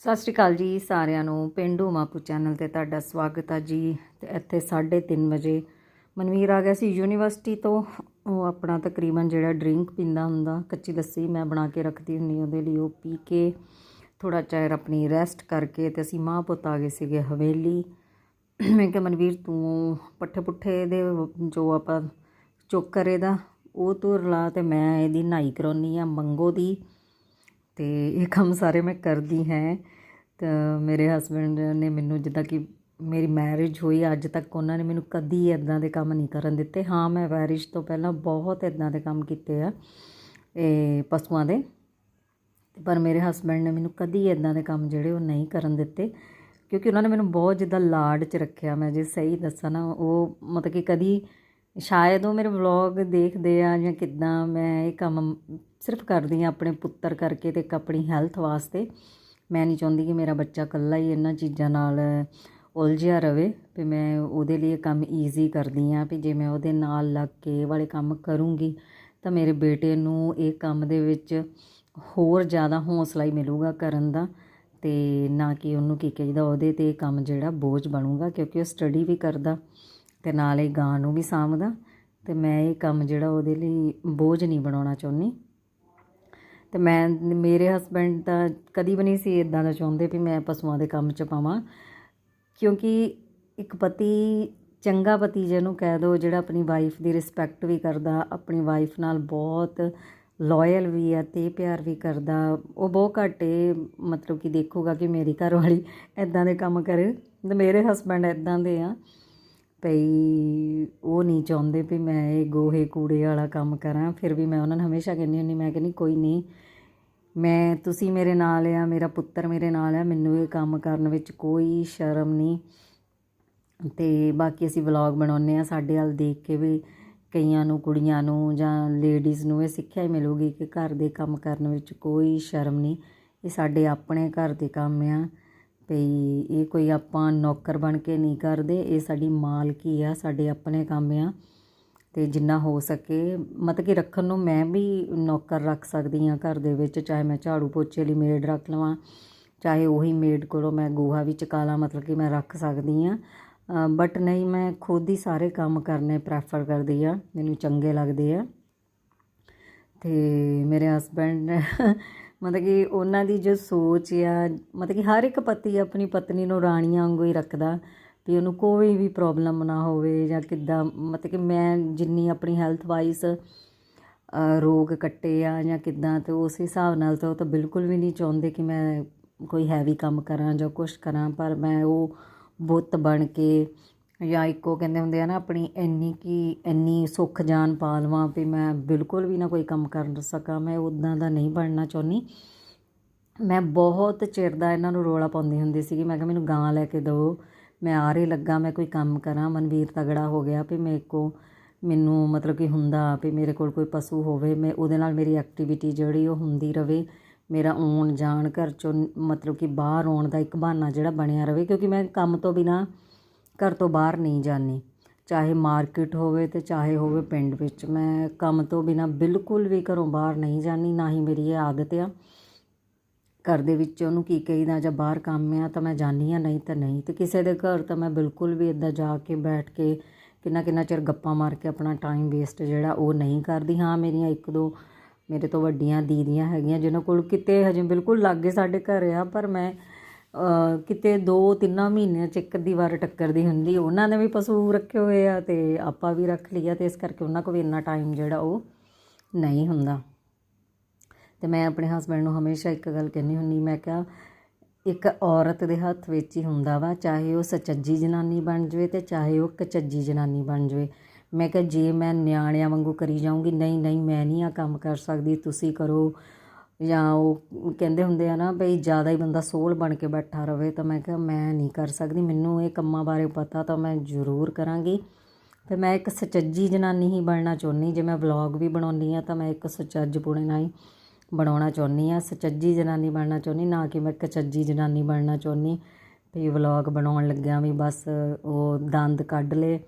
ਸਤਿ ਸ਼੍ਰੀ ਅਕਾਲ ਜੀ ਸਾਰਿਆਂ ਨੂੰ, ਪਿੰਡੂ ਮਾਪੂ ਚੈਨਲ ਤੇ ਤੁਹਾਡਾ ਸਵਾਗਤ ਹੈ ਜੀ। ਤੇ ਇੱਥੇ 3:30 ਵਜੇ ਮਨਵੀਰ ਆ ਗਿਆ ਸੀ ਯੂਨੀਵਰਸਿਟੀ ਤੋਂ। ਉਹ ਆਪਣਾ ਤਕਰੀਬਨ ਜਿਹੜਾ ਡਰਿੰਕ ਪੀਂਦਾ ਹੁੰਦਾ, ਕੱਚੀ ਲੱਸੀ ਮੈਂ ਬਣਾ ਕੇ ਰੱਖਦੀ ਹੁੰਨੀ ਉਹਦੇ ਲਈ ਉਹ ਪੀ ਕੇ ਥੋੜਾ ਚਿਰ ਆਪਣੀ ਰੈਸਟ ਕਰਕੇ ਤੇ ਅਸੀਂ ਮਾਂ ਪੁੱਤ ਆ ਗਏ ਸੀਗੇ ਹਵੇਲੀ। ਮੈਂ ਕਿਹਾ, ਮਨਵੀਰ, ਤੂੰ ਪੱਠੇ ਪੁੱਠੇ ਦੇ ਜੋ ਆਪਾਂ ਚੁੱਕ ਕਰੇ ਦਾ, ਉਹ ਤੂੰ ਰਲਾ ਤੇ ਮੈਂ ਇਹਦੀ ਨਹਾਈ ਕਰਾਉਣੀ ਆ ਮੰਗੋ ਦੀ। ਤੇ ਇਹ ਕੰਮ ਸਾਰੇ ਮੈਂ ਕਰਦੀ ਹਾਂ। ਤਾਂ ਮੇਰੇ ਹਸਬੰਡ ਨੇ ਮੈਨੂੰ ਜਿੱਦਾਂ ਕਿ ਮੇਰੀ ਮੈਰਿਜ ਹੋਈ, ਅੱਜ ਤੱਕ ਉਹਨਾਂ ਨੇ ਮੈਨੂੰ ਕਦੀ ਇਦਾਂ ਦੇ ਕੰਮ ਨਹੀਂ ਕਰਨ ਦਿੱਤੇ। ਹਾਂ, ਮੈਂ ਮੈਰਿਜ ਤੋਂ ਪਹਿਲਾਂ ਬਹੁਤ ਇਦਾਂ ਦੇ ਕੰਮ ਕੀਤੇ ਆ, ਇਹ ਪਸ਼ੂਆਂ ਦੇ। ਪਰ ਮੇਰੇ ਹਸਬੰਡ ਨੇ ਮੈਨੂੰ ਕਦੀ ਇਦਾਂ ਦੇ ਕੰਮ ਜਿਹੜੇ ਉਹ ਨਹੀਂ ਕਰਨ ਦਿੱਤੇ, ਕਿਉਂਕਿ ਉਹਨਾਂ ਨੇ ਮੈਨੂੰ ਬਹੁਤ ਜਿੱਦਾਂ ਲਾਡ 'ਚ ਰੱਖਿਆ। ਮੈਂ ਜੇ ਸਹੀ ਦੱਸਾਂ ਨਾ, ਉਹ ਮਤਲਬ ਕਿ ਕਦੀ ਸ਼ਾਇਦ ਉਹ ਮੇਰੇ ਵਲੌਗ ਦੇਖਦੇ ਆ ਜਾਂ ਕਿੱਦਾਂ ਮੈਂ ਇਹ ਕੰਮ ਸਿਰਫ ਕਰਦੀ ਆ ਆਪਣੇ ਪੁੱਤਰ ਕਰਕੇ ਤੇ ਇੱਕ ਆਪਣੀ ਹੈਲਥ ਵਾਸਤੇ। ਮੈਂ ਨਹੀਂ ਚਾਹੁੰਦੀ ਕਿ ਮੇਰਾ ਬੱਚਾ ਇਕੱਲਾ ਹੀ ਇਹਨਾਂ ਚੀਜ਼ਾਂ ਨਾਲ ਉਲਝਿਆ ਰਵੇ ਵੀ ਮੈਂ ਉਹਦੇ ਲਈ ਇਹ ਕੰਮ ਈਜ਼ੀ ਕਰਦੀ ਆ ਵੀ ਜੇ ਮੈਂ ਉਹਦੇ ਨਾਲ ਲੱਗ ਕੇ ਵਾਲੇ ਕੰਮ ਕਰੂੰਗੀ ਤਾਂ ਮੇਰੇ ਬੇਟੇ ਨੂੰ ਇਹ ਕੰਮ ਦੇ ਵਿੱਚ ਹੋਰ ਜ਼ਿਆਦਾ ਹੌਸਲਾ ਹੀ ਮਿਲੂਗਾ ਕਰਨ ਦਾ ਤੇ ਨਾ ਕਿ ਉਹਨੂੰ ਕੀ ਕਹੀਦਾ ਉਹਦੇ ਤੇ ਕੰਮ ਜਿਹੜਾ ਬੋਝ ਬਣੂਗਾ ਕਿਉਂਕਿ ਉਹ ਸਟੱਡੀ ਵੀ ਕਰਦਾ। ਅਤੇ ਨਾਲ ਹੀ ਗਾਂ ਨੂੰ ਵੀ ਸਾਂਭਦਾ ਅਤੇ ਮੈਂ ਇਹ ਕੰਮ ਜਿਹੜਾ ਉਹਦੇ ਲਈ ਬੋਝ ਨਹੀਂ ਬਣਾਉਣਾ ਚਾਹੁੰਦੀ। ਅਤੇ ਮੈਂ, ਮੇਰੇ ਹਸਬੰਡ ਤਾਂ ਕਦੀ ਵੀ ਨਹੀਂ ਸੀ ਇਦਾਂ ਦਾ ਚਾਹੁੰਦੇ ਵੀ ਮੈਂ ਪਸ਼ੂਆਂ ਦੇ ਕੰਮ 'ਚ ਪਾਵਾਂ। ਕਿਉਂਕਿ ਇੱਕ ਪਤੀ, ਚੰਗਾ ਪਤੀ ਜਿਹਨੂੰ ਕਹਿ ਦੋ, ਜਿਹੜਾ ਆਪਣੀ ਵਾਈਫ ਦੀ ਰਿਸਪੈਕਟ ਵੀ ਕਰਦਾ, ਆਪਣੀ ਵਾਈਫ ਨਾਲ ਬਹੁਤ ਲਾਇਲ ਵੀ ਆ ਤੇ ਪਿਆਰ ਵੀ ਕਰਦਾ, ਉਹ ਬਹੁਤ ਘੱਟ ਇਹ ਮਤਲਬ ਕਿ ਦੇਖੂਗਾ ਕਿ ਮੇਰੀ ਘਰ ਵਾਲੀ ਇਦਾਂ ਦੇ ਕੰਮ ਕਰੇ। ਤੇ ਮੇਰੇ ਹਸਬੰਡ ਇਦਾਂ ਦੇ ਆ। ਭਈ ਉਹ ਨਹੀਂ ਚਾਹੁੰਦੇ ਵੀ ਮੈਂ ਇਹ ਗੋਹੇ ਕੂੜੇ ਵਾਲਾ ਕੰਮ ਕਰਾਂ, ਫਿਰ ਵੀ ਮੈਂ ਉਹਨਾਂ ਨੂੰ ਹਮੇਸ਼ਾ ਕਹਿੰਦੀ ਹੁੰਦੀ, ਮੈਂ ਕਹਿੰਦੀ ਕੋਈ ਨਹੀਂ, ਮੈਂ, ਤੁਸੀਂ ਮੇਰੇ ਨਾਲ ਆ, ਮੇਰਾ ਪੁੱਤਰ ਮੇਰੇ ਨਾਲ ਆ, ਮੈਨੂੰ ਇਹ ਕੰਮ ਕਰਨ ਵਿੱਚ ਕੋਈ ਸ਼ਰਮ ਨਹੀਂ। ਤੇ ਬਾਕੀ ਅਸੀਂ ਵਲੌਗ ਬਣਾਉਂਦੇ ਆ ਸਾਡੇ ਵੱਲ ਦੇਖ ਕੇ ਵੀ ਕਈਆਂ ਨੂੰ, ਕੁੜੀਆਂ ਨੂੰ ਜਾਂ ਲੇਡੀਜ਼ ਨੂੰ ਇਹ ਸਿੱਖਿਆ ਹੀ ਮਿਲੂਗੀ ਕਿ ਘਰ ਦੇ ਕੰਮ ਕਰਨ ਵਿੱਚ ਕੋਈ ਸ਼ਰਮ ਨਹੀਂ। ਇਹ ਸਾਡੇ ਆਪਣੇ ਘਰ ਦੇ ਕੰਮ ਆ। ਭਈ ਇਹ ਕੋਈ ਆਪਾਂ ਨੌਕਰ ਬਣ ਕੇ ਨਹੀਂ ਕਰਦੇ, ਇਹ ਸਾਡੀ ਮਾਲਕੀ ਆ, ਸਾਡੇ ਆਪਣੇ ਕੰਮ ਆ। ਤੇ ਜਿੰਨਾ ਹੋ ਸਕੇ, ਮਤਲਬ ਕਿ ਰੱਖਣ ਨੂੰ ਮੈਂ ਵੀ ਨੌਕਰ ਰੱਖ ਸਕਦੀ ਆ ਘਰ ਦੇ ਵਿੱਚ, ਚਾਹੇ ਮੈਂ ਝਾੜੂ ਪੋਚੇ ਲਈ ਮੇਡ ਰੱਖ ਲਵਾਂ, ਚਾਹੇ ਉਹੀ ਮੇਡ ਕੋਲੋਂ ਮੈਂ ਗੋਹਾ ਵੀ ਚਕਾ ਲਾਂ, ਮਤਲਬ ਕਿ ਮੈਂ ਰੱਖ ਸਕਦੀ ਆ ਬਟ ਨਹੀਂ, ਮੈਂ ਖੁਦ ਹੀ ਸਾਰੇ ਕੰਮ ਕਰਨੇ ਪ੍ਰੈਫਰ ਕਰਦੀ ਆ ਮੈਨੂੰ ਚੰਗੇ ਲੱਗਦੇ ਆ। ਤੇ ਮੇਰੇ ਹਸਬੰਡ ਮਤਲਬ ਕਿ ਉਹਨਾਂ ਦੀ ਜੋ ਸੋਚ ਆ, ਮਤਲਬ ਕਿ ਹਰ ਇੱਕ ਪਤੀ ਆਪਣੀ ਪਤਨੀ ਨੂੰ ਰਾਣੀਆਂ ਵਾਂਗੂ ਹੀ ਰੱਖਦਾ ਵੀ ਉਹਨੂੰ ਕੋਈ ਵੀ ਪ੍ਰੋਬਲਮ ਨਾ ਹੋਵੇ ਜਾਂ ਕਿੱਦਾਂ, ਮਤਲਬ ਕਿ ਮੈਂ ਜਿੰਨੀ ਆਪਣੀ ਹੈਲਥ ਵਾਈਜ਼ ਰੋਗ ਕੱਟੇ ਆ ਜਾਂ ਕਿੱਦਾਂ ਤੇ ਉਸ ਹਿਸਾਬ ਨਾਲ ਤਾਂ ਉਹ ਤਾਂ ਬਿਲਕੁਲ ਵੀ ਨਹੀਂ ਚਾਹੁੰਦੇ ਕਿ ਮੈਂ ਕੋਈ ਹੈਵੀ ਕੰਮ ਕਰਾਂ ਜਾਂ ਕੁਝ ਕਰਾਂ, ਪਰ ਮੈਂ ਉਹ ਬੁੱਤ ਬਣ ਕੇ ਜਾਂ ਇੱਕੋ ਕਹਿੰਦੇ ਹੁੰਦੇ ਆ ਨਾ ਆਪਣੀ ਇੰਨੀ ਕੀ ਇੰਨੀ ਸੁੱਖ ਜਾਨ ਪਾ ਲਵਾਂ ਵੀ ਮੈਂ ਬਿਲਕੁਲ ਵੀ ਨਾ ਕੋਈ ਕੰਮ ਕਰ ਸਕਾਂ, ਮੈਂ ਉਦਾਂ ਦਾ ਨਹੀਂ ਬਣਨਾ ਚਾਹੁੰਦੀ। ਮੈਂ ਬਹੁਤ ਚਿਰ ਦਾ ਇਹਨਾਂ ਨੂੰ ਰੋਲਾ ਪਾਉਂਦੀ ਹੁੰਦੀ ਸੀਗੀ, ਮੈਂ ਕਿਹਾ ਮੈਨੂੰ ਗਾਂ ਲੈ ਕੇ ਦਿਓ ਮੈਂ ਆਰੇ ਲੱਗਾ, ਮੈਂ ਕੋਈ ਕੰਮ ਕਰਾਂ। ਮਨਵੀਰ ਤਗੜਾ ਹੋ ਗਿਆ ਵੀ ਮੇਰੇ ਕੋ ਮੈਨੂੰ ਮਤਲਬ ਕਿ ਹੁੰਦਾ ਵੀ ਮੇਰੇ ਕੋਲ ਕੋਈ ਪਸ਼ੂ ਹੋਵੇ, ਮੈਂ ਉਹਦੇ ਨਾਲ ਮੇਰੀ ਐਕਟੀਵਿਟੀ ਜਿਹੜੀ ਉਹ ਹੁੰਦੀ ਰਵੇ, ਮੇਰਾ ਆਉਣ ਜਾਣ ਘਰ ਚੋਂ ਮਤਲਬ ਕਿ ਬਾਹਰ ਆਉਣ ਦਾ ਇੱਕ ਬਹਾਨਾ ਜਿਹੜਾ ਬਣਿਆ ਰਵੇ, ਕਿਉਂਕਿ ਮੈਂ ਕੰਮ ਤੋਂ ਬਿਨਾ ਘਰ ਤੋਂ ਬਾਹਰ ਨਹੀਂ ਜਾਂਦੀ। ਚਾਹੇ ਮਾਰਕੀਟ ਹੋਵੇ ਅਤੇ ਚਾਹੇ ਹੋਵੇ ਪਿੰਡ ਵਿੱਚ। ਮੈਂ ਕੰਮ ਤੋਂ ਬਿਨਾਂ ਬਿਲਕੁਲ ਵੀ ਘਰੋਂ ਬਾਹਰ ਨਹੀਂ ਜਾਂਦੀ, ਨਾ ਹੀ ਮੇਰੀ ਇਹ ਆਦਤ ਆ। ਘਰ ਦੇ ਵਿੱਚ ਉਹਨੂੰ ਕੀ ਕਹੀਦਾ ਜਾਂ ਬਾਹਰ ਕੰਮ ਆ ਤਾਂ ਮੈਂ ਜਾਂਦੀ ਆ ਨਹੀਂ ਤਾਂ ਨਹੀਂ। ਤੇ ਕਿਸੇ ਦੇ ਘਰ ਤਾਂ ਮੈਂ ਬਿਲਕੁਲ ਵੀ ਇੱਦਾਂ ਜਾ ਕੇ ਬੈਠ ਕੇ ਕਿੰਨਾ ਕਿੰਨਾ ਚਿਰ ਗੱਪਾਂ ਮਾਰ ਕੇ ਆਪਣਾ ਟਾਈਮ ਵੇਸਟ ਜਿਹੜਾ ਉਹ ਨਹੀਂ ਕਰਦੀ। ਹਾਂ, ਮੇਰੀਆਂ ਇੱਕ ਦੋ ਮੇਰੇ ਤੋਂ ਵੱਡੀਆਂ ਦੀਦੀਆਂ ਹੈਗੀਆਂ, ਜਿਨ੍ਹਾਂ ਕੋਲ ਕਿਤੇ ਹਜੇ ਬਿਲਕੁਲ ਲਾਗੇ ਸਾਡੇ ਘਰ ਆ, ਪਰ ਮੈਂ ਕਿਤੇ 2-3 ਮਹੀਨਿਆਂ ਚ ਇੱਕ ਦੀ ਵਾਰ ਟੱਕਰਦੀ ਹੁੰਦੀ, ਉਹਨਾਂ ਨੇ ਵੀ ਪਸ਼ੂ ਰੱਖੇ ਹੋਏ ਆ ਅਤੇ ਆਪਾਂ ਵੀ ਰੱਖ ਲਿਆ ਅਤੇ ਇਸ ਕਰਕੇ ਉਹਨਾਂ ਕੋਲ ਵੀ ਇੰਨਾ ਟਾਈਮ ਜਿਹੜਾ ਉਹ ਨਹੀਂ ਹੁੰਦਾ। ਅਤੇ ਮੈਂ ਆਪਣੇ ਹਸਬੰਡ ਨੂੰ ਹਮੇਸ਼ਾ ਇੱਕ ਗੱਲ ਕਹਿੰਦੀ ਹੁੰਦੀ, ਮੈਂ ਕਿਹਾ ਇੱਕ ਔਰਤ ਦੇ ਹੱਥ ਵਿੱਚ ਹੀ ਹੁੰਦਾ ਵਾ, ਚਾਹੇ ਉਹ ਸਚੱਜੀ ਜਨਾਨੀ ਬਣ ਜਵੇ ਤੇ ਚਾਹੇ ਉਹ ਕਚੱਜੀ ਜਨਾਨੀ ਬਣ ਜਵੇ। ਮੈਂ ਕਿਹਾ ਜੇ ਮੈਂ ਨਿਆਣਿਆਂ ਵਾਂਗੂ ਕਰੀ ਜਾਊਂਗੀ, ਨਹੀਂ ਨਹੀਂ, ਮੈਂ ਨਹੀਂ ਆ ਕੰਮ ਕਰ ਸਕਦੀ, ਤੁਸੀਂ ਕਰੋ ਜਾਂ ਉਹ ਕਹਿੰਦੇ ਹੁੰਦੇ ਆ ਨਾ ਬਈ ਜ਼ਿਆਦਾ ਹੀ ਬੰਦਾ ਸੋਲ ਬਣ ਕੇ ਬੈਠਾ ਰਵੇ ਤਾਂ ਮੈਂ ਕਿਹਾ ਮੈਂ ਨਹੀਂ ਕਰ ਸਕਦੀ, ਮੈਨੂੰ ਇਹ ਕੰਮਾਂ ਬਾਰੇ ਪਤਾ ਤਾਂ ਮੈਂ ਜ਼ਰੂਰ ਕਰਾਂਗੀ। ਤੇ ਮੈਂ ਇੱਕ ਸੱਚੀ ਜਨਾਨੀ ਹੀ ਬਣਨਾ ਚਾਹੁੰਦੀ, ਜੇ ਮੈਂ ਵਲੌਗ ਵੀ ਬਣਾਉਂਦੀ ਆ ਤਾਂ ਮੈਂ ਇੱਕ ਸੁਚੱਜ ਪੁਣੇ ਨਾਲ ਹੀ ਬਣਾਉਣਾ ਚਾਹੁੰਦੀ ਆ ਸੱਚੀ ਜਨਾਨੀ ਬਣਨਾ ਚਾਹੁੰਦੀ, ਨਾ ਕਿ ਮੈਂ ਕਚੱਜੀ ਜਨਾਨੀ ਬਣਨਾ ਚਾਹੁੰਦੀ। ਵੀ ਵਲੌਗ ਬਣਾਉਣ ਲੱਗਿਆ ਵੀ ਬਸ ਉਹ ਦੰਦ ਕੱਢ ਲੇ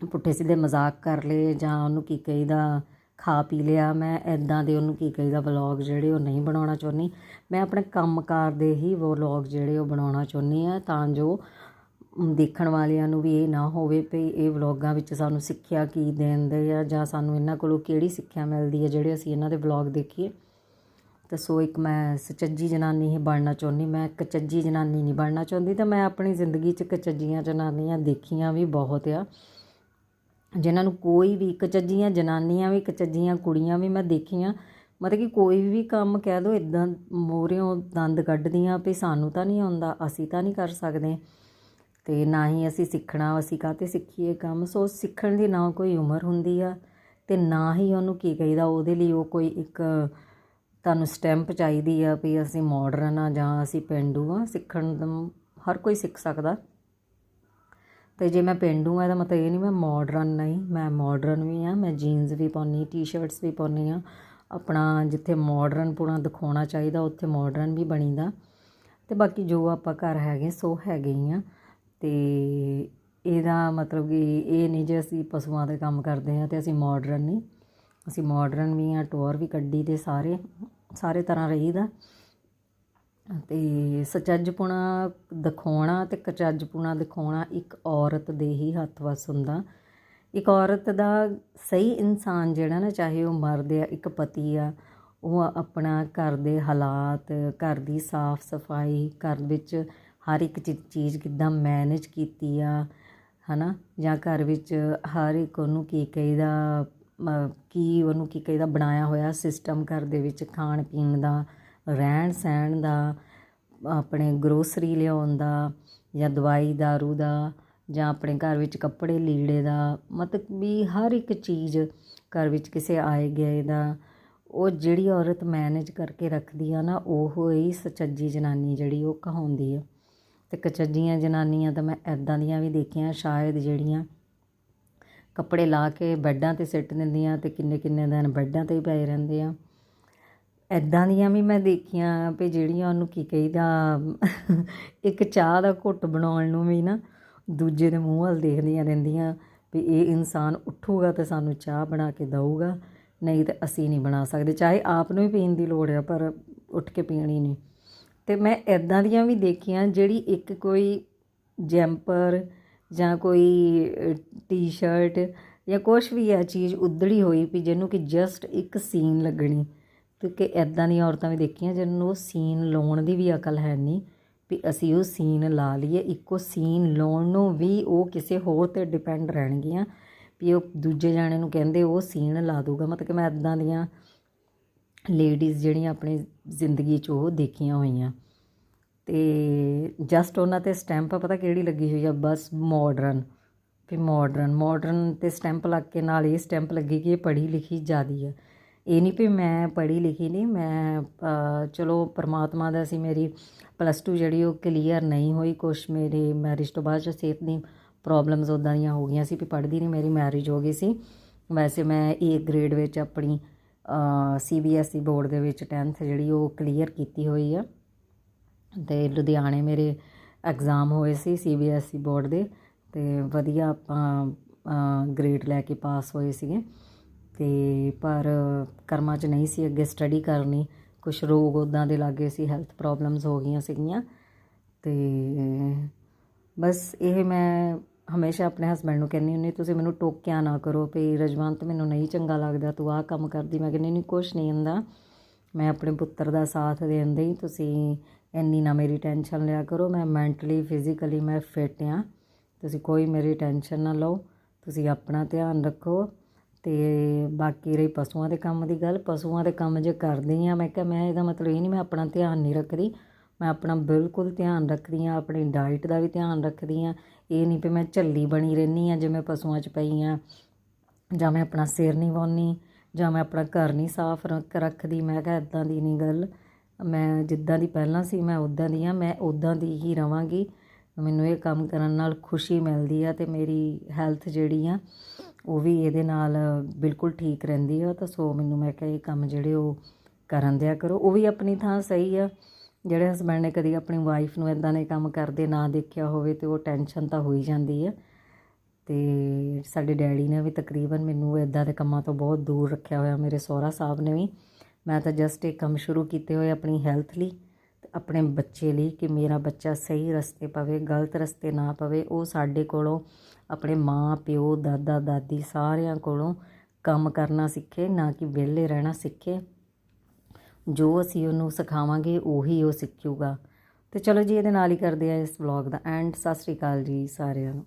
ਪੁੱਠੇ ਸਿੱਧੇ ਮਜ਼ਾਕ ਕਰ ਲਏ ਜਾਂ ਉਹਨੂੰ ਕੀ ਕਹੀਦਾ ਖਾ ਪੀ ਲਿਆ। ਮੈਂ ਐਦਾਂ ਦੇ ਉਹਨੂੰ ਕੀ ਕਹੀਦਾ, ਵਲੌਗ ਜਿਹੜੇ ਉਹ ਨਹੀਂ ਬਣਾਉਣਾ ਚਾਹੁੰਦੀ। ਮੈਂ ਆਪਣੇ ਕੰਮਕਾਰ ਦੇ ਹੀ ਵਲੌਗ ਜਿਹੜੇ ਉਹ ਬਣਾਉਣਾ ਚਾਹੁੰਦੀ ਆ ਤਾਂ ਜੋ ਦੇਖਣ ਵਾਲਿਆਂ ਨੂੰ ਵੀ ਇਹ ਨਾ ਹੋਵੇ ਵੀ ਇਹ ਵਲੌਗਾਂ ਵਿੱਚ ਸਾਨੂੰ ਸਿੱਖਿਆ ਕੀ ਦੇਂਦੇ ਆ, ਜਾਂ ਸਾਨੂੰ ਇਹਨਾਂ ਕੋਲੋਂ ਕਿਹੜੀ ਸਿੱਖਿਆ ਮਿਲਦੀ ਹੈ ਜਿਹੜੇ ਅਸੀਂ ਇਹਨਾਂ ਦੇ ਵਲੌਗ ਦੇਖੀਏ। ਤਾਂ ਸੋ ਇੱਕ ਮੈਂ ਸੁਚੱਜੀ ਜਨਾਨੀ ਹੀ ਬਣਨਾ ਚਾਹੁੰਦੀ। ਮੈਂ ਇੱਕ ਜਨਾਨੀ ਨਹੀਂ ਬਣਨਾ ਚਾਹੁੰਦੀ, ਤਾਂ ਮੈਂ ਆਪਣੀ ਜ਼ਿੰਦਗੀ 'ਚ ਕਚੱਜੀਆਂ ਜਨਾਨੀਆਂ ਦੇਖੀਆਂ ਵੀ ਬਹੁਤ ਆ। ਜਿਨ੍ਹਾਂ ਨੂੰ ਕੋਈ ਵੀ ਕਚੱਜੀਆਂ ਜਨਾਨੀਆਂ ਵੀ ਕਚੱਜੀਆਂ ਕੁੜੀਆਂ ਵੀ ਮੈਂ ਦੇਖੀਆਂ, ਮਤਲਬ ਕਿ ਕੋਈ ਵੀ ਕੰਮ ਕਹਿ ਦਿਉ ਇੱਦਾਂ ਮੋਰਿਓਂ ਦੰਦ ਕੱਢਦੀਆਂ ਵੀ ਸਾਨੂੰ ਤਾਂ ਨਹੀਂ ਆਉਂਦਾ, ਅਸੀਂ ਤਾਂ ਨਹੀਂ ਕਰ ਸਕਦੇ। ਅਤੇ ਨਾ ਹੀ ਅਸੀਂ ਸਿੱਖਣਾ, ਅਸੀਂ ਕਾਹਤੇ ਸਿੱਖੀਏ ਕੰਮ? ਸੋ ਸਿੱਖਣ ਦੀ ਨਾ ਕੋਈ ਉਮਰ ਹੁੰਦੀ ਆ ਅਤੇ ਨਾ ਹੀ ਉਹਨੂੰ ਕੀ ਕਹੀਦਾ, ਉਹਦੇ ਲਈ ਉਹ ਕੋਈ ਇੱਕ ਤੁਹਾਨੂੰ ਸਟੈਂਪ ਚਾਹੀਦੀ ਆ ਵੀ ਅਸੀਂ ਮਾਡਰਨ ਆ ਜਾਂ ਅਸੀਂ ਪਿੰਡੂ ਆ, ਸਿੱਖਣ ਹਰ ਕੋਈ ਸਿੱਖ ਸਕਦਾ। ਅਤੇ ਜੇ ਮੈਂ ਪੇਂਡੂ ਹਾਂ ਇਹਦਾ ਮਤਲਬ ਇਹ ਨਹੀਂ ਮੈਂ ਮੋਡਰਨ ਨਹੀਂ ਮੈਂ ਮੋਡਰਨ ਵੀ ਹਾਂ ਮੈਂ ਜੀਨਸ ਵੀ ਪਾਉਂਦੀ ਟੀ-ਸ਼ਰਟਸ ਵੀ ਪਾਉਂਦੀ ਹਾਂ। ਆਪਣਾ ਜਿੱਥੇ ਮੋਡਰਨ ਪੁਣਾ ਦਿਖਾਉਣਾ ਚਾਹੀਦਾ, ਉੱਥੇ ਮੋਡਰਨ ਵੀ ਬਣੀਦਾ। ਅਤੇ ਬਾਕੀ ਜੋ ਆਪਾਂ ਘਰ ਹੈਗੇ, ਸੋ ਹੈਗੇ ਹੀ ਆ। ਅਤੇ ਇਹਦਾ ਮਤਲਬ ਕਿ ਇਹ ਨਹੀਂ ਜੇ ਅਸੀਂ ਪਸ਼ੂਆਂ ਦੇ ਕੰਮ ਕਰਦੇ ਹਾਂ ਤੇ ਅਸੀਂ ਮਾਡਰਨ ਨਹੀਂ, ਅਸੀਂ ਮਾਡਰਨ ਵੀ ਆ ਟੋਰ ਵੀ ਕੱਢੀ ਦੇ ਸਾਰੇ ਸਾਰੇ ਤਰ੍ਹਾਂ ਰਹੀਦਾ। ਅਤੇ ਸਚੱਜਪੁਣਾ ਦਿਖਾਉਣਾ ਅਤੇ ਕਚੱਜਪੁਣਾ ਦਿਖਾਉਣਾ ਇੱਕ ਔਰਤ ਦੇ ਹੀ ਹੱਥ ਵੱਸ ਹੁੰਦਾ। ਇੱਕ ਔਰਤ ਦਾ ਸਹੀ ਇਨਸਾਨ ਜਿਹੜਾ ਨਾ, ਚਾਹੇ ਉਹ ਮਰਦ ਆ, ਇੱਕ ਪਤੀ ਆ, ਉਹ ਆਪਣਾ ਘਰ ਦੇ ਹਾਲਾਤ, ਘਰ ਦੀ ਸਾਫ਼ ਸਫ਼ਾਈ ਘਰ ਵਿੱਚ ਹਰ ਇੱਕ ਚੀ- ਚੀਜ਼ ਕਿੱਦਾਂ ਮੈਨੇਜ ਕੀਤੀ ਆ, ਹਨਾ? ਜਾਂ ਘਰ ਵਿੱਚ ਹਰ ਇੱਕ ਉਹਨੂੰ ਕੀ ਕਹੀਦਾ, ਮ- ਕੀ ਉਹਨੂੰ ਕੀ ਕਹੀਦਾ, ਬਣਾਇਆ ਹੋਇਆ ਸਿਸਟਮ ਘਰ ਦੇ ਵਿੱਚ ਖਾਣ ਪੀਣ ਦਾ ਰਹਿਣ ਸਹਿਣ ਦਾ, ਆਪਣੇ ਗਰੋਸਰੀ ਲਿਆਉਣ ਦਾ ਜਾਂ ਦਵਾਈ, ਦਾਰੂ ਦਾ ਜਾਂ ਆਪਣੇ ਘਰ ਵਿੱਚ ਕੱਪੜੇ, ਲੀੜੇ ਦਾ, ਮਤਲਬ ਵੀ ਹਰ ਇੱਕ ਚੀਜ਼ ਘਰ ਵਿੱਚ ਕਿਸੇ ਆਏ ਗਏ ਦਾ, ਉਹ ਜਿਹੜੀ ਔਰਤ ਮੈਨੇਜ ਕਰਕੇ ਰੱਖਦੀ ਆ ਨਾ, ਉਹ ਹੀ ਸੱਚੀ ਜਨਾਨੀ ਜਿਹੜੀ ਉਹ ਕਹਾਉਂਦੀ ਆ। ਤੇ ਕਚੱਜੀਆਂ ਜਨਾਨੀਆਂ ਤਾਂ ਮੈਂ ਐਦਾਂ ਦੀਆਂ ਵੀ ਦੇਖੀਆਂ, ਸ਼ਾਇਦ ਜਿਹੜੀਆਂ ਕੱਪੜੇ ਲਾ ਕੇ ਬੈੱਡਾਂ ਤੇ ਸਿੱਟ ਦਿੰਦੀਆਂ ਤੇ ਕਿੰਨੇ ਕਿੰਨੇ ਦਿਨ ਬੈੱਡਾਂ ਤੇ ਹੀ ਪਏ ਰਹਿੰਦੇ ਆ। ਇੱਦਾਂ ਦੀਆਂ ਵੀ ਮੈਂ ਦੇਖੀਆਂ ਵੀ ਜਿਹੜੀਆਂ ਉਹਨੂੰ ਕੀ ਕਹੀਦਾ, ਇੱਕ ਚਾਹ ਦਾ ਘੁੱਟ ਬਣਾਉਣ ਨੂੰ ਵੀ ਨਾ ਦੂਜੇ ਦੇ ਮੂੰਹ ਵੱਲ ਦੇਖਦੀਆਂ ਰਹਿੰਦੀਆਂ ਵੀ ਇਹ ਇਨਸਾਨ ਉੱਠੂਗਾ ਤਾਂ ਸਾਨੂੰ ਚਾਹ ਬਣਾ ਕੇ ਦਊਗਾ, ਨਹੀਂ ਤਾਂ ਅਸੀਂ ਨਹੀਂ ਬਣਾ ਸਕਦੇ। ਚਾਹੇ ਆਪ ਨੂੰ ਹੀ ਪੀਣ ਦੀ ਲੋੜ ਹੈ ਪਰ ਉੱਠ ਕੇ ਪੀਣੀ ਨਹੀਂ। ਤੇ ਮੈਂ ਐਦਾਂ ਦੀਆਂ ਵੀ ਦੇਖੀਆਂ ਜਿਹੜੀ ਇੱਕ ਕੋਈ ਜੈਂਪਰ ਜਾਂ ਕੋਈ ਟੀ-ਸ਼ਰਟ ਜਾਂ ਕੁਝ ਵੀ ਹੈ ਚੀਜ਼ ਉਧੜੀ ਹੋਈ ਵੀ ਜਿਹਨੂੰ ਕਿ ਜਸਟ ਇੱਕ ਸੀਨ ਲੱਗਣੀ। ਕਿਉਂਕਿ ਐਦਾਂ ਦੀਆਂ ਔਰਤਾਂ ਵੀ ਦੇਖੀਆਂ ਜਿਹਨਾਂ ਨੂੰ ਉਹ ਸੀਨ ਲਾਉਣ ਦੀ ਵੀ ਅਕਲ ਹੈ ਨਹੀਂ, ਵੀ ਅਸੀਂ ਉਹ ਸੀਨ ਲਾ ਲਈਏ, ਇੱਕੋ ਸੀਨ ਲਾਉਣ ਨੂੰ ਵੀ ਉਹ ਕਿਸੇ ਹੋਰ ਤੇ ਡਿਪੈਂਡ ਰਹਿਣਗੀਆਂ, ਵੀ ਉਹ ਦੂਜੇ ਜਾਣੇ ਨੂੰ ਕਹਿੰਦੇ ਉਹ ਸੀਨ ਲਾ ਦੂਗਾ ਮਤਲਬ ਕਿ ਮੈਂ ਐਦਾਂ ਦੀਆਂ ਲੇਡੀਜ਼ ਜਿਹੜੀਆਂ ਆਪਣੀ ਜ਼ਿੰਦਗੀ 'ਚ ਉਹ ਦੇਖੀਆਂ ਹੋਈਆਂ। ਤੇ ਜਸਟ ਉਹਨਾਂ ਤੇ ਸਟੈਂਪ ਪਤਾ ਕਿਹੜੀ ਲੱਗੀ ਹੋਈ ਆ? ਬਸ ਮਾਡਰਨ ਵੀ ਮਾਡਰਨ ਮਾਡਰਨ ਤੇ ਸਟੈਂਪ ਲੱਗ ਕੇ ਨਾਲ ਇਹ ਸਟੈਂਪ ਲੱਗੀ ਕਿ ਇਹ ਪੜ੍ਹੀ ਲਿਖੀ ਜ਼ਿਆਦੀ ਆ। ਇਹ ਨਹੀਂ ਵੀ ਮੈਂ ਪੜ੍ਹੀ ਲਿਖੀ ਨਹੀਂ, ਮੈਂ ਚਲੋ ਪਰਮਾਤਮਾ ਦਾ ਸੀ ਮੇਰੀ ਪਲੱਸ 2 ਜਿਹੜੀ ਉਹ ਕਲੀਅਰ ਨਹੀਂ ਹੋਈ ਕੁਛ ਮੇਰੇ ਮੈਰਿਜ ਤੋਂ ਬਾਅਦ 'ਚ ਸਿਹਤ ਦੀ ਪ੍ਰੋਬਲਮਸ ਉਦਾਂ ਦੀਆਂ ਹੋ ਗਈਆਂ ਸੀ ਵੀ ਪੜ੍ਹਦੀ ਨਹੀਂ, ਮੇਰੀ ਮੈਰਿਜ ਹੋ ਗਈ ਸੀ। ਵੈਸੇ ਮੈਂ ਏ ਗ੍ਰੇਡ ਵਿੱਚ ਆਪਣੀ ਸੀਬੀਐਸਈ ਬੋਰਡ ਦੇ ਵਿੱਚ 10th ਜਿਹੜੀ ਉਹ ਕਲੀਅਰ ਕੀਤੀ ਹੋਈ ਆ। ਤੇ ਲੁਧਿਆਣੇ ਮੇਰੇ ਐਗਜ਼ਾਮ ਹੋਏ ਸੀ ਸੀਬੀਐਸਈ ਬੋਰਡ ਦੇ ਤੇ ਵਧੀਆ ਆਪਾਂ ਗ੍ਰੇਡ ਲੈ ਕੇ ਪਾਸ ਹੋਏ ਸੀਗੇ। ਤੇ ਪਰ ਕਰਮਾਂ 'ਚ ਨਹੀਂ ਸੀ ਅੱਗੇ ਸਟੱਡੀ ਕਰਨੀ। ਕੁਝ ਰੋਗ ਉਦਾਂ ਦੇ ਲੱਗੇ ਸੀ ਹੈਲਥ ਪ੍ਰੋਬਲਮਸ ਹੋ ਗਈਆਂ ਸੀਗੀਆਂ। ਤੇ ਬਸ ਇਹ ਮੈਂ ਹਮੇਸ਼ਾ ਆਪਣੇ ਹਸਬੰਡ ਨੂੰ ਕਹਿੰਦੀ ਹੁੰਦੀ ਤੁਸੀਂ ਮੈਨੂੰ ਟੋਕਿਆ ਨਾ ਕਰੋ ਵੀ ਰਜਵੰਤ ਮੈਨੂੰ ਨਹੀਂ ਚੰਗਾ ਲੱਗਦਾ, ਤੂੰ ਆਹ ਕੰਮ ਕਰਦੀ। ਮੈਂ ਕਹਿੰਦੀ, ਨਹੀਂ, ਕੁਛ ਨਹੀਂ ਹੁੰਦਾ। ਮੈਂ ਆਪਣੇ ਪੁੱਤਰ ਦਾ ਸਾਥ ਦੇਣ ਦੀ। ਤੁਸੀਂ ਇੰਨੀ ਨਾ ਮੇਰੀ ਟੈਨਸ਼ਨ ਲਿਆ ਕਰੋ। ਮੈਂ ਮੈਂਟਲੀ ਫਿਜ਼ੀਕਲੀ ਮੈਂ ਫਿਟ ਹਾਂ। ਤੁਸੀਂ ਕੋਈ ਮੇਰੀ ਟੈਨਸ਼ਨ ਨਾ ਲਓ। ਤੁਸੀਂ ਆਪਣਾ ਧਿਆਨ ਰੱਖੋ। ਅਤੇ ਬਾਕੀ ਰਹੀ ਪਸ਼ੂਆਂ ਦੇ ਕੰਮ ਦੀ ਗੱਲ। ਪਸ਼ੂਆਂ ਦੇ ਕੰਮ ਜੇ ਕਰਦੀ ਹਾਂ ਮੈਂ ਕਿਹਾ ਮੈਂ ਇਹਦਾ ਮਤਲਬ ਇਹ ਨਹੀਂ ਮੈਂ ਆਪਣਾ ਧਿਆਨ ਨਹੀਂ ਰੱਖਦੀ। ਮੈਂ ਆਪਣਾ ਬਿਲਕੁਲ ਧਿਆਨ ਰੱਖਦੀ ਹਾਂ ਆਪਣੀ ਡਾਈਟ ਦਾ ਵੀ ਧਿਆਨ ਰੱਖਦੀ ਹਾਂ ਇਹ ਨਹੀਂ ਵੀ ਮੈਂ ਝੱਲੀ ਬਣੀ ਰਹਿੰਦੀ ਆ, ਜਿਵੇਂ ਪਸ਼ੂਆਂ 'ਚ ਪਈ ਹਾਂ ਜਾਂ ਮੈਂ ਆਪਣਾ ਸਿਰ ਨਹੀਂ ਵਾਹੁੰਦੀ, ਜਾਂ ਮੈਂ ਆਪਣਾ ਘਰ ਨਹੀਂ ਸਾਫ਼ ਰੱਖ, ਰੱਖਦੀ। ਮੈਂ ਕਿਹਾ ਇਦਾਂ ਦੀ ਨਹੀਂ ਗੱਲ। ਮੈਂ ਜਿੱਦਾਂ ਦੀ ਪਹਿਲਾਂ ਸੀ, ਮੈਂ ਉਦਾਂ ਦੀ ਆ, ਮੈਂ ਉਦਾਂ ਦੀ ਹੀ ਰਵਾਂਗੀ। ਮੈਨੂੰ ਇਹ ਕੰਮ ਕਰਨ ਨਾਲ ਖੁਸ਼ੀ ਮਿਲਦੀ ਆ ਤੇ ਮੇਰੀ ਹੈਲਥ ਜਿਹੜੀ ਆ ਉਹ ਵੀ ਇਹਦੇ ਨਾਲ ਬਿਲਕੁਲ ਠੀਕ ਰਹਿੰਦੀ ਆ, ਤਾਂ ਸੋ ਮੈਨੂੰ ਮੈਂ ਕਿਹਾ ਇਹ ਕੰਮ ਜਿਹੜੇ ਉਹ ਕਰਨ ਦਿਆ ਕਰੋ। ਉਹ ਵੀ ਆਪਣੀ ਥਾਂ ਸਹੀ ਆ। ਜਿਹੜੇ ਹਸਬੰਡ ਨੇ ਕਦੀ ਆਪਣੀ ਵਾਈਫ ਨੂੰ ਇਦਾਂ ਦੇ ਕੰਮ ਕਰਦੇ ਨਾ ਦੇਖਿਆ ਹੋਵੇ ਤੇ ਉਹ ਟੈਨਸ਼ਨ ਤਾਂ ਹੋਈ ਜਾਂਦੀ ਆ। ਤੇ ਸਾਡੇ ਡੈਡੀ ਨੇ ਵੀ ਤਕਰੀਬਨ ਮੈਨੂੰ ਇਦਾਂ ਦੇ ਕੰਮਾਂ ਤੋਂ ਬਹੁਤ ਦੂਰ ਰੱਖਿਆ ਹੋਇਆ, ਮੇਰੇ ਸਹੁਰਾ ਸਾਹਿਬ ਨੇ ਵੀ। ਮੈਂ ਤਾਂ ਜਸਟ ਇਹ ਕੰਮ ਸ਼ੁਰੂ ਕੀਤੇ ਹੋਏ ਆਪਣੀ ਹੈਲਥ ਲਈ। ਆਪਣੇ ਬੱਚੇ ਲਈ ਕਿ ਮੇਰਾ ਬੱਚਾ ਸਹੀ ਰਸਤੇ ਪਵੇ, ਗਲਤ ਰਸਤੇ ਨਾ ਪਵੇ, ਉਹ ਸਾਡੇ ਕੋਲੋਂ ਆਪਣੇ ਮਾਂ, ਪਿਓ, ਦਾਦਾ, ਦਾਦੀ ਸਾਰਿਆਂ ਕੋਲੋਂ ਕੰਮ ਕਰਨਾ ਸਿੱਖੇ, ਨਾ ਕਿ ਵਿਹਲੇ ਰਹਿਣਾ ਸਿੱਖੇ। ਜੋ ਅਸੀਂ ਉਹਨੂੰ ਸਿਖਾਵਾਂਗੇ, ਉਹੀ ਉਹ ਸਿੱਖੂਗਾ। ਤੇ ਚਲੋ ਜੀ, ਇਹਦੇ ਨਾਲ ਹੀ ਕਰਦੇ ਆ ਇਸ vlog the and Sat Sri ਅਕਾਲ ਜੀ ਸਾਰਿਆਂ ਨੂੰ।